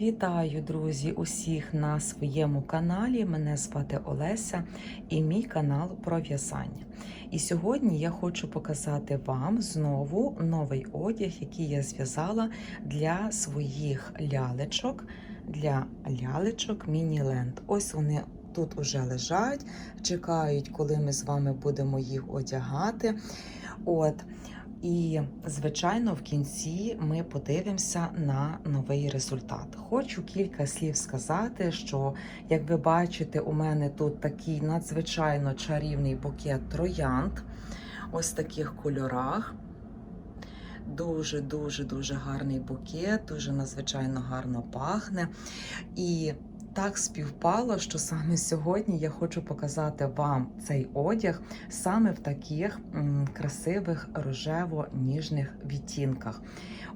Вітаю, друзі, усіх на своєму каналі. Мене звати Олеся і мій канал про в'язання. І сьогодні я хочу показати вам знову новий одяг, який я зв'язала для своїх лялечок, для лялечок Мініленд. Ось вони тут уже лежать, чекають, коли ми з вами будемо їх одягати. От. І, звичайно, в кінці ми подивимося на новий результат. Хочу кілька слів сказати, що, як ви бачите, у мене тут такий надзвичайно чарівний букет троянд, ось таких кольорах. Дуже, дуже, дуже гарний букет, дуже надзвичайно гарно пахне. І так співпало, що саме сьогодні я хочу показати вам цей одяг саме в таких красивих рожево-ніжних відтінках.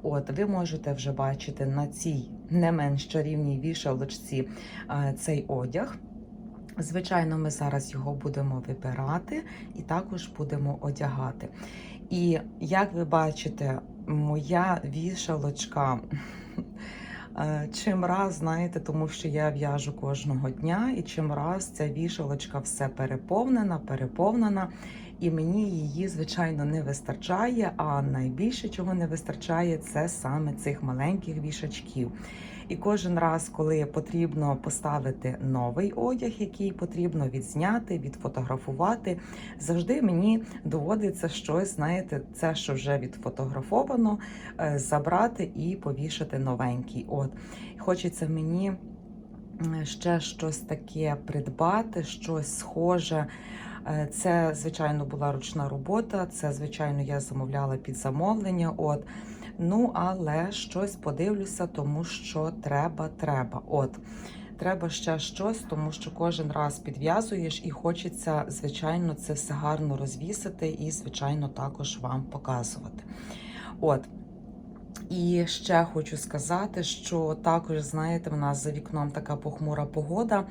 От, ви можете вже бачити на цій не менш чарівній вішалочці цей одяг. Звичайно, ми зараз його будемо вибирати і також будемо одягати. І як ви бачите, моя вішалочка. Е, Чим раз, знаєте, тому що я в'яжу кожного дня, і чим раз ця вішалочка все переповнена, переповнена, і мені її, звичайно, не вистачає. А найбільше чого не вистачає, це саме цих маленьких вішачків. І кожен раз, коли потрібно поставити новий одяг, який потрібно відзняти, відфотографувати, завжди мені доводиться щось, знаєте, це, що вже відфотографовано, е, забрати і повішати новенький. От хочеться мені ще щось таке придбати, щось схоже. Е, Це, звичайно, була ручна робота. Це, звичайно, я замовляла під замовлення. От. Ну, але щось подивлюся, тому що треба, треба. От. Треба ще щось, тому що кожен раз підв'язуєш і хочеться, звичайно, це все гарно розвісити і, звичайно, також вам показувати. От. І ще хочу сказати, що також, знаєте, в нас за вікном така похмура погода.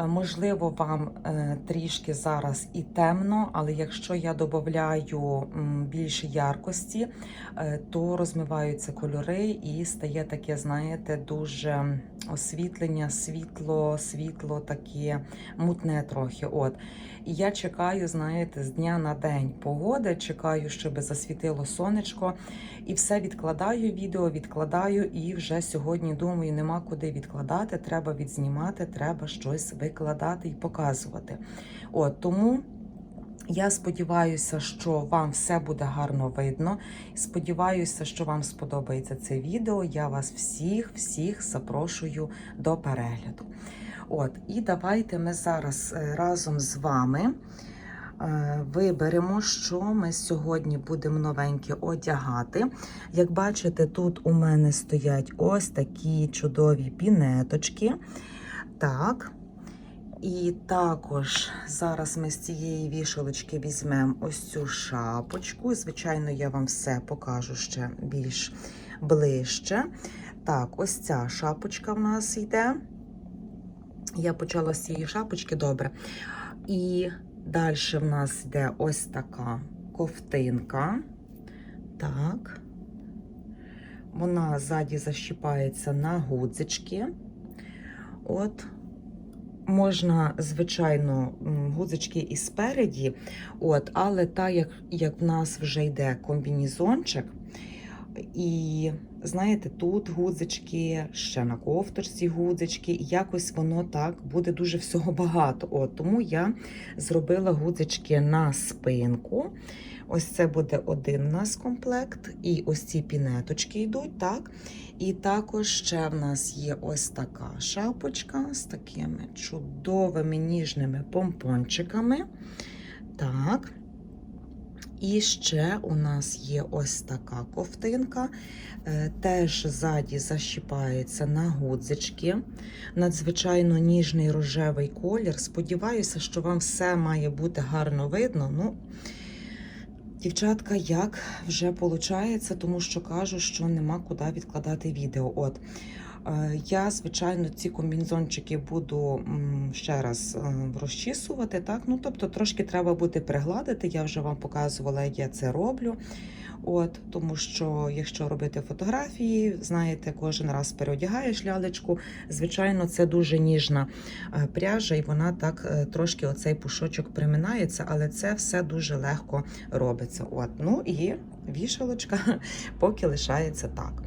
Е, Можливо, вам е, трішки зараз і темно, але якщо я додаю більше яркості, е, то розмиваються кольори і стає таке, знаєте, дуже освітлення, світло, світло таке мутне трохи. От. І я чекаю, знаєте, з дня на день погоди, чекаю, щоб засвітило сонечко. І все відкладаю відео, відкладаю, і вже сьогодні думаю, нема куди відкладати. Треба відзнімати, треба щось викладати і показувати. От тому. Я сподіваюся, що вам все буде гарно видно. Сподіваюся, що вам сподобається це відео. Я вас всіх, всіх запрошую до перегляду. От, і давайте ми зараз е, разом з вами е, виберемо, що ми сьогодні будемо новеньке одягати. Як бачите, тут у мене стоять ось такі чудові пінеточки. Так. І також зараз ми з цієї вішалочки візьмемо ось цю шапочку. Звичайно, я вам все покажу ще більш ближче. Так, ось ця шапочка в нас йде. Я почала з цієї шапочки добре. І далі в нас йде ось така ковтинка. Так. Вона ззаді защіпається на гудзички. От. Можна, звичайно, гузочки і спереді, от, але так як, як в нас вже йде комбінізончик, і знаєте, тут гудзички, ще на кофточці гудзички, і якось воно так буде дуже всього багато. От, тому я зробила гудзички на спинку. Ось це буде один у нас комплект, і ось ці пінеточки йдуть, так? І також ще в нас є ось така шапочка з такими чудовими ніжними помпончиками. Так. І ще у нас є ось така ковтинка, е, теж ззаді защіпається на гудзички. Надзвичайно ніжний рожевий колір. Сподіваюся, що вам все має бути гарно видно. Ну, Дівчатка, як вже виходить, тому що кажу, що нема куди відкладати відео. От я, звичайно, ці комбінзончики буду ще раз е, розчісувати. Так? Ну, тобто, трошки треба буде пригладити. Я вже вам показувала, як я це роблю. От, тому що якщо робити фотографії, знаєте, кожен раз переодягаєш лялечку. Звичайно, це дуже ніжна е, пряжа, і вона так е, трошки оцей пушочок приминається, але це все дуже легко робиться. От, ну і вішалочка поки лишається так.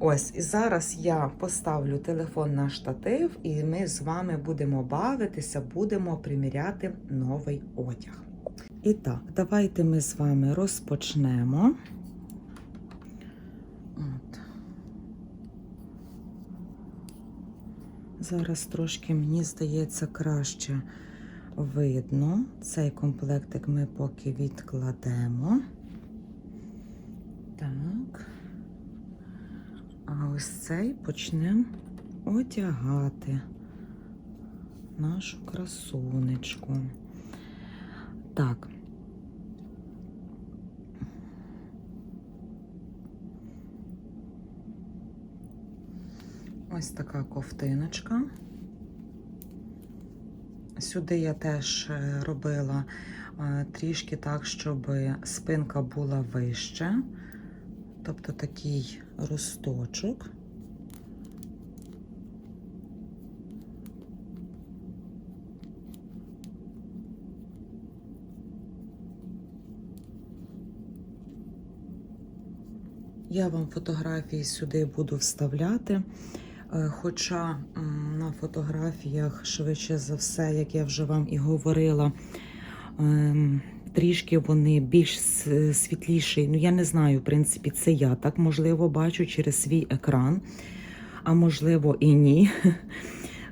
Ось, і зараз я поставлю телефон на штатив, і ми з вами будемо бавитися, будемо приміряти новий одяг. І так, давайте ми з вами розпочнемо. От. Зараз трошки, мені здається, краще видно. Цей комплектик ми поки відкладемо. Так. А ось цей почнемо одягати нашу красунечку. Так. Ось така ковтиночка. Сюди я теж е, робила е, трішки так, щоб спинка була вища, тобто такий росточок. Я вам фотографії сюди буду вставляти. Е, Хоча на фотографіях, швидше за все, як я вже вам і говорила, ем, трішки вони більш світліші. Ну, я не знаю, в принципі, це я так можливо бачу через свій екран, а можливо і ні.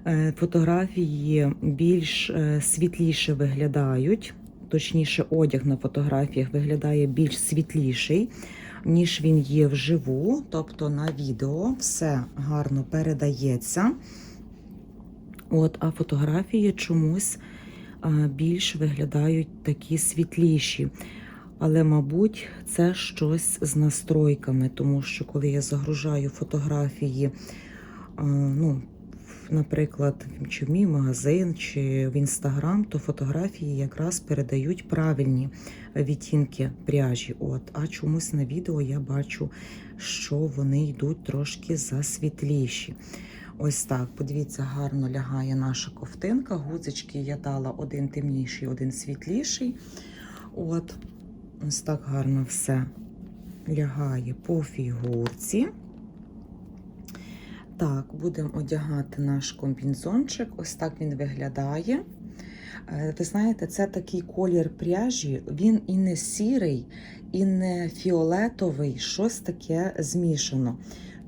Е, Фотографії більш е, світліше виглядають, точніше, одяг на фотографіях виглядає більш світліший ніж він є вживу, тобто на відео все гарно передається. От, а фотографії чомусь більш виглядають такі світліші. Але, мабуть, це щось з настройками, тому що коли я загружаю фотографії, ну, наприклад, чи в мій магазин, чи в інстаграм, то фотографії якраз передають правильні відтінки пряжі. От, а чомусь на відео я бачу, що вони йдуть трошки засвітліші. Ось так, подивіться, гарно лягає наша ковтинка. Гудзички я дала один темніший, один світліший. От, ось так гарно все лягає по фігурці. Так, будемо одягати наш комбінзончик. Ось так він виглядає. Е, Ви знаєте, це такий колір пряжі, він і не сірий, і не фіолетовий, щось таке змішано.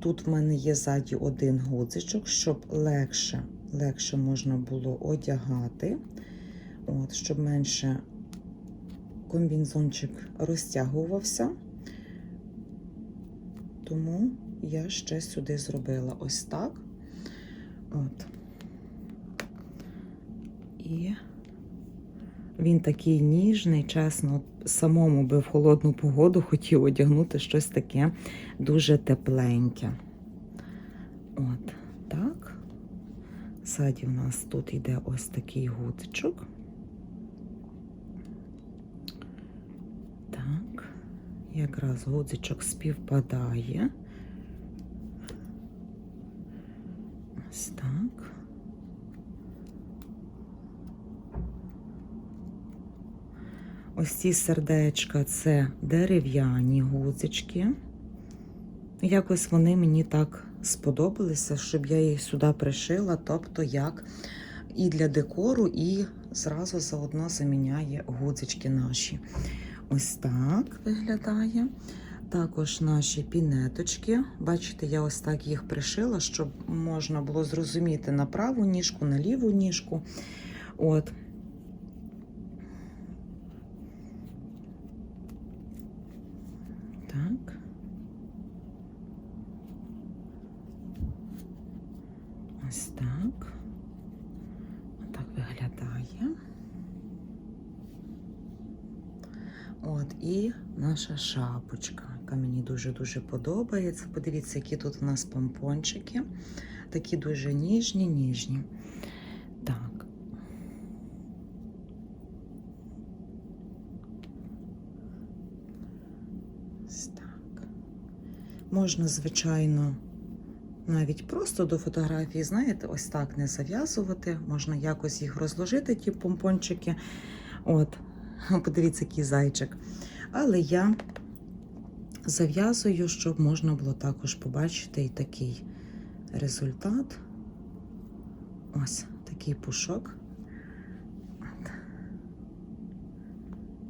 Тут в мене є ззаді один гудзичок, щоб легше, легше можна було одягати, От, щоб менше комбінзончик розтягувався. Тому я ще сюди зробила ось так. От. І він такий ніжний, чесно, самому би в холодну погоду хотів одягнути щось таке дуже тепленьке. От, так. Ззаді в нас тут йде ось такий гудзичок. Так, якраз гудзичок співпадає. Ось так. Ось ці сердечка це дерев'яні гудзички. Якось вони мені так сподобалися, щоб я їх сюди пришила, тобто як і для декору, і зразу заодно заміняє гудзички наші. Ось так виглядає. Також наші пінеточки. Бачите, я ось так їх пришила, щоб можна було зрозуміти на праву ніжку, на ліву ніжку. От. Так. Ось так. Отак виглядає. От і наша шапочка, яка мені дуже-дуже подобається. Подивіться, які тут у нас помпончики. Такі дуже ніжні, ніжні. Так. Так. Можна, звичайно, навіть просто до фотографії, знаєте, ось так не зав'язувати. Можна якось їх розложити, ті помпончики. От, подивіться, який зайчик. Але я зав'язую, щоб можна було також побачити і такий результат. Ось такий пушок.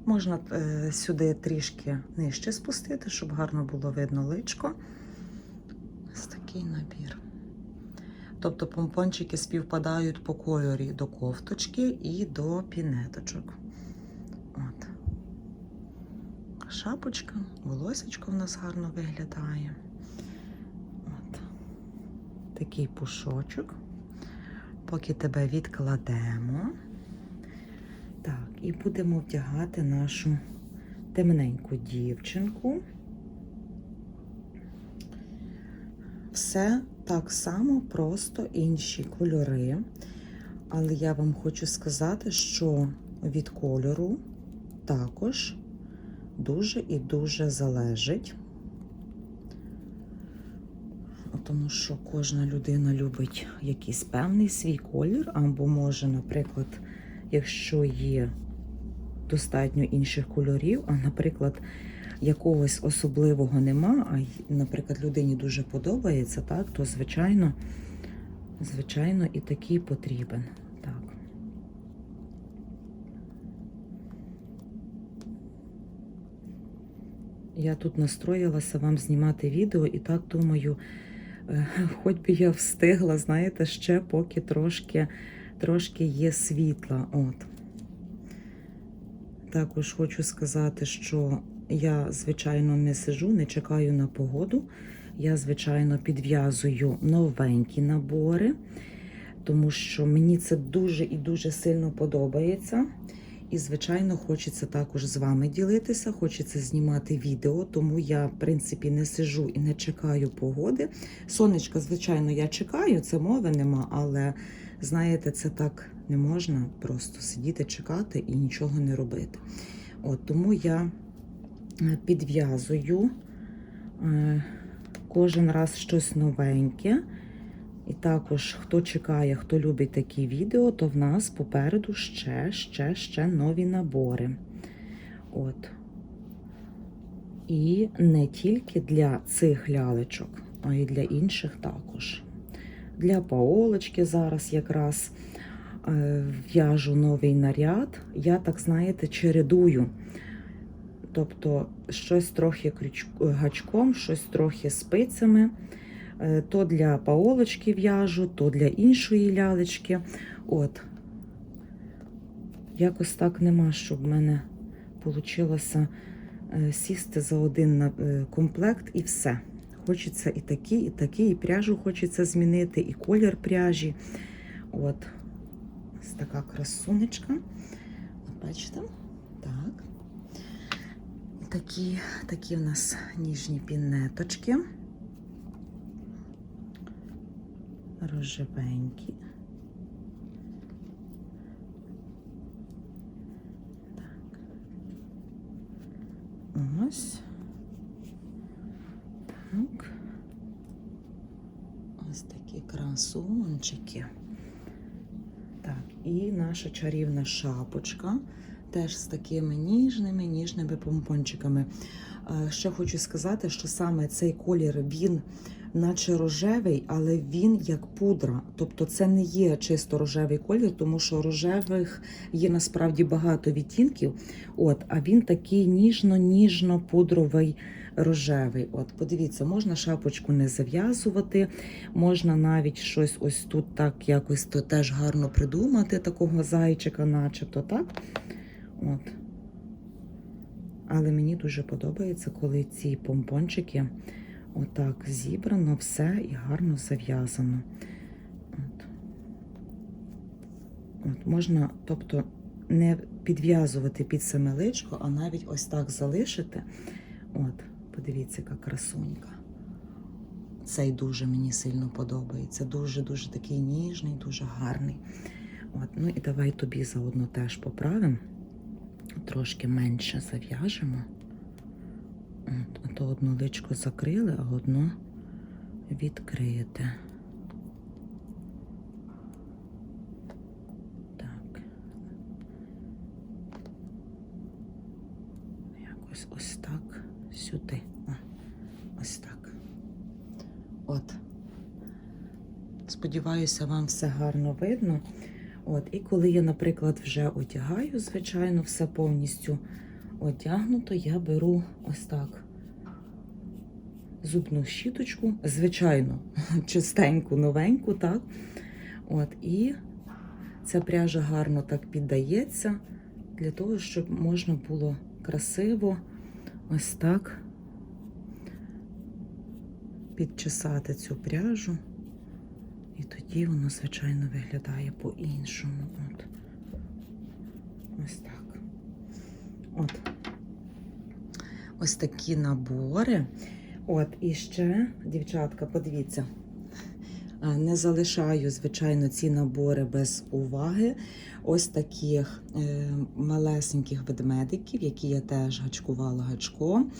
Можна е, сюди трішки нижче спустити, щоб гарно було видно личко. Ось такий набір. Тобто помпончики співпадають по кольорі до кофточки і до пінеточок. От. Шапочка, волосечко в нас гарно виглядає. От. Такий пушочок. Поки тебе відкладемо. Так, і будемо вдягати нашу темненьку дівчинку. Все так само, просто інші кольори. Але я вам хочу сказати, що від кольору також дуже і дуже залежить. Тому що кожна людина любить якийсь певний свій колір, або може, наприклад, якщо є достатньо інших кольорів, а, наприклад, якогось особливого нема, а, наприклад, людині дуже подобається, так, то, звичайно, звичайно, і такий потрібен. Так. Я тут настроїлася вам знімати відео і так думаю, е, хоч би я встигла, знаєте, ще поки трошки, трошки є світла. От. Також хочу сказати, що я, звичайно, не сижу, не чекаю на погоду. Я, звичайно, підв'язую новенькі набори, тому що мені це дуже і дуже сильно подобається. І, звичайно, хочеться також з вами ділитися, хочеться знімати відео, тому я, в принципі, не сижу і не чекаю погоди. Сонечка, звичайно, я чекаю, це мови нема, але знаєте, це так не можна просто сидіти, чекати і нічого не робити. От Тому я е, підв'язую е, кожен раз щось новеньке. І також, хто чекає, хто любить такі відео, то в нас попереду ще, ще, ще нові набори. От. І не тільки для цих лялечок, а й для інших також. Для паолочки зараз якраз е, в'яжу новий наряд. Я, так знаєте, чередую. Тобто, щось трохи гачком, щось трохи спицями. Е, То для паолочки в'яжу, то для іншої лялечки. От. Якось так нема, щоб в мене вийшло сісти за один е, комплект і все. Хочеться і такі, і такі, і пряжу хочеться змінити, і колір пряжі. От. Ось така красунечка. От бачите? Так. Такі, такі в нас ніжні пінеточки. Рожевенькі. Так. Ось. Так. Ось такі красунчики. Так, і наша чарівна шапочка. Теж з такими ніжними, ніжними помпончиками. Е, Ще хочу сказати, що саме цей колір він наче рожевий, але він як пудра. Тобто це не є чисто рожевий колір, тому що рожевих є насправді багато відтінків. От, а він такий ніжно-ніжно-пудровий рожевий. От, подивіться, можна шапочку не зав'язувати, можна навіть щось ось тут так якось то теж гарно придумати, такого зайчика, начебто, так? От. Але мені дуже подобається, коли ці помпончики отак зібрано все і гарно зав'язано. От. От, можна, тобто, не підв'язувати під саме личко, а навіть ось так залишити. От, подивіться, яка красунька. Цей дуже мені сильно подобається. Дуже-дуже такий ніжний, дуже гарний. От, ну і давай тобі заодно теж поправимо. Трошки менше зав'яжемо. От, то одну личко закрили, а одну відкрите. Так. Якось ось так сюди. О, ось так. От. Сподіваюся, вам все гарно видно. От, і коли я, наприклад, вже одягаю, звичайно, все повністю одягнуто, я беру ось так зубну щіточку, звичайно, чистеньку, новеньку, так. От, і ця пряжа гарно так піддається для того, щоб можна було красиво ось так підчесати цю пряжу. І тоді воно, звичайно, виглядає по-іншому. От. Ось так. От. Ось такі набори. От, і ще, дівчатка, подивіться. Не залишаю, звичайно, ці набори без уваги. Ось таких е, малесеньких ведмедиків, які я теж гачкувала гачком.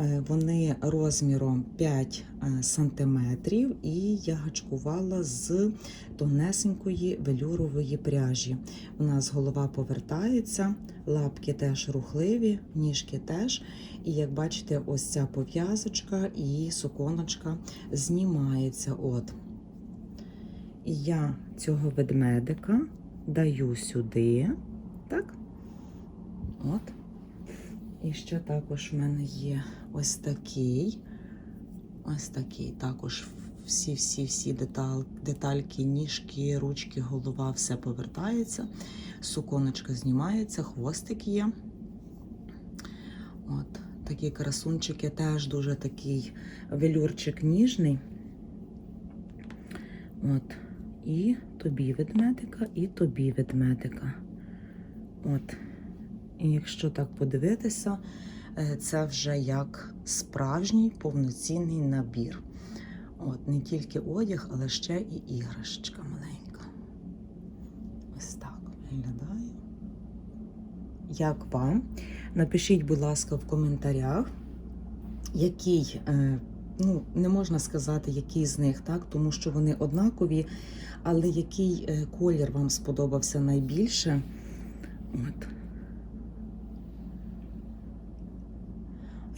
Е, Вони розміром 5 е, сантиметрів, і я гачкувала з тонесенької велюрової пряжі. У нас голова повертається, лапки теж рухливі, ніжки теж. І як бачите, ось ця пов'язочка і суконочка знімається. От. І я цього ведмедика даю сюди. Так? От. І ще також в мене є ось такий. Ось такий. Також всі-всі-всі деталь, детальки, ніжки, ручки, голова, все повертається. Суконочка знімається, хвостик є. От, такі красунчики, теж дуже такий велюрчик ніжний. От. І тобі ведмедика, і тобі ведмедика. От. І якщо так подивитися, це вже як справжній повноцінний набір. От, не тільки одяг, але ще і іграшечка маленька. Ось так виглядає. Як вам? Напишіть, будь ласка, в коментарях, який, е, ну, не можна сказати, який з них, так, тому що вони однакові, але який е, колір вам сподобався найбільше. От.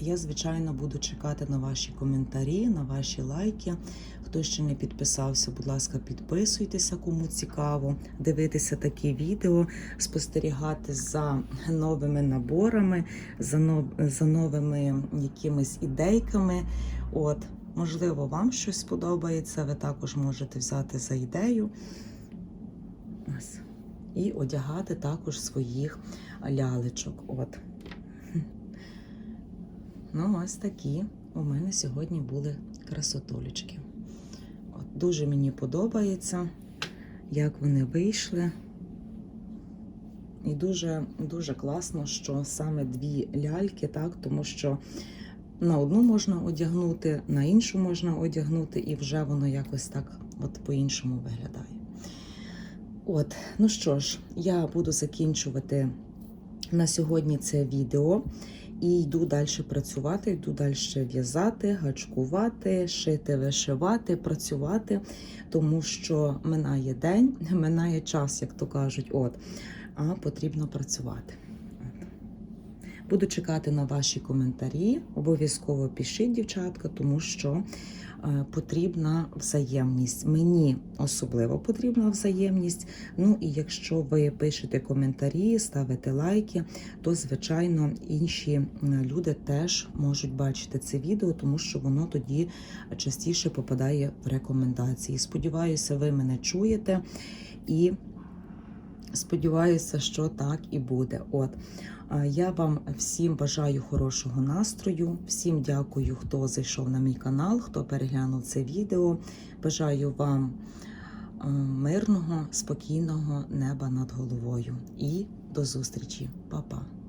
Я, звичайно, буду чекати на ваші коментарі, на ваші лайки. Хто ще не підписався, будь ласка, підписуйтеся, кому цікаво, дивитися такі відео, спостерігати за новими наборами, за, нов... за новими якимись ідейками. От, можливо, вам щось сподобається. Ви також можете взяти за ідею. І одягати також своїх лялечок. От. Ну, ось такі у мене сьогодні були красотулечки. От, дуже мені подобається, як вони вийшли. І дуже дуже класно, що саме дві ляльки, так, тому що на одну можна одягнути, на іншу можна одягнути, і вже воно якось так от по-іншому виглядає. От, ну що ж, я буду закінчувати на сьогодні це відео. І йду далі працювати, йду далі в'язати, гачкувати, шити, вишивати, працювати, тому що минає день, минає час, як то кажуть, от, а потрібно працювати. Буду чекати на ваші коментарі. Обов'язково пишіть, дівчатка, тому що потрібна взаємність. Мені особливо потрібна взаємність. Ну і якщо ви пишете коментарі, ставите лайки, то звичайно інші люди теж можуть бачити це відео, тому що воно тоді частіше попадає в рекомендації. Сподіваюся, ви мене чуєте і. Сподіваюся, що так і буде. От я вам всім бажаю хорошого настрою. Всім дякую, хто зайшов на мій канал, хто переглянув це відео. Бажаю вам мирного, спокійного неба над головою. І до зустрічі, Па-па!